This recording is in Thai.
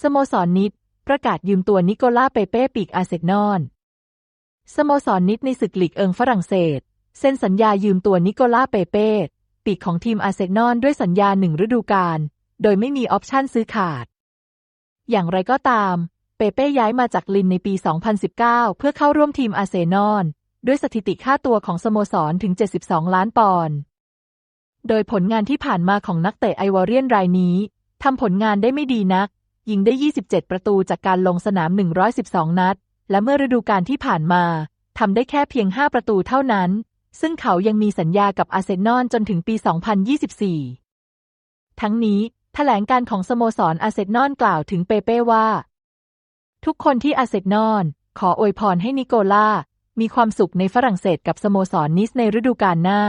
สโมสรนิดประกาศยืมตัวนิโกล่าเปเป้ปีกอาเซนอลสโมสรนิดในศึกลีกเอิงฝรั่งเศส เซ็นสัญญายืมตัวนิโกล่าเปเป้ปีกของทีมอาเซนอลด้วยสัญญาหนึ่งฤดูกาลโดยไม่มีออปชั่นซื้อขาด อย่างไรก็ตาม เปเป้ย้ายมาจากลินในปี 2019 เพื่อเข้าร่วมทีมอาเซนอลด้วยสถิติค่าตัวของสโมสรถึง 72 ล้านปอนด์ โดยผลงานที่ผ่านมาของนักเตะไอวอเรียนรายนี้ทำผลงานได้ไม่ดีนัก ยิงได้ 27 ประตูจากการลงสนาม 112 นัด และเมื่อฤดูกาลที่ผ่านมาทำได้แค่เพียง 5 ประตูเท่านั้น ซึ่งเขายังมีสัญญากับอาร์เซนอลจนถึงปี 2024 ทั้งนี้แถลงการของสโมสรอาร์เซนอลกล่าวถึงเปเป้ว่า ทุกคนที่อาร์เซนอลขออวยพรให้นิโกล่ามีความสุขในฝรั่งเศสกับสโมสรนิสในฤดูกาลหน้า